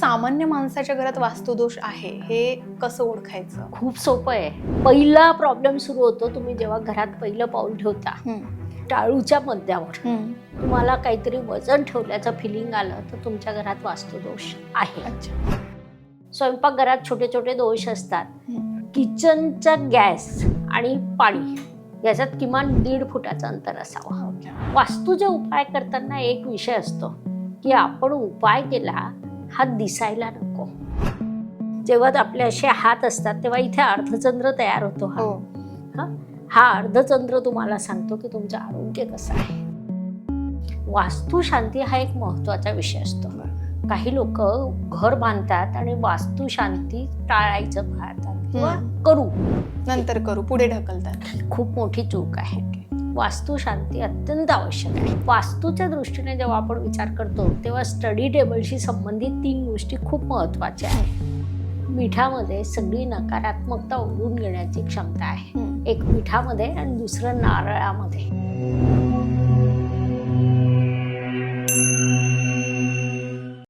सामान्य माणसाच्या घरात वास्तुदोष आहे हे कसं ओळखायचं? खूप सोपं आहे. पहिला प्रॉब्लेम सुरू होतो तुम्ही जेव्हा घरात पहिलं पाऊल ठेवता. टाळूच्या मध्यावर तुम्हाला काहीतरी वजन ठेवल्याचं फिलिंग आलं तर तुमच्या घरात वास्तुदोष आहे. स्वयंपाकघरात छोटे छोटे दोष असतात. किचनचा गॅस आणि पाणी याच्यात किमान दीड फुटाचं अंतर असावं. ओके. वास्तूचे उपाय करताना एक विषय असतो की आपण उपाय केला हा दिसायला नको. जेव्हा आपले असे हात असतात तेव्हा इथे अर्धचंद्र तयार होतो हा. हो. हा? अर्धचंद्र तुम्हाला सांगतो की तुमचं आरोग्य कसं आहे. वास्तुशांती हा एक महत्त्वाचा विषय असतो. काही लोक घर बांधतात आणि वास्तुशांती टाळायचं पाहतात. किंवा. करू. नंतर करू पुढे ढकलतात. खूप मोठी चूक आहे. वास्तुशांती अत्यंत आवश्यक आहे. वास्तूच्या दृष्टीने जेव्हा आपण विचार करतो तेव्हा स्टडी टेबलशी संबंधित तीन गोष्टी खूप महत्त्वाच्या आहेत. मिठामध्ये सगळी नकारात्मकता ओढून घेण्याची क्षमता आहे. एक मिठामध्ये आणि दुसरं नारळामध्ये.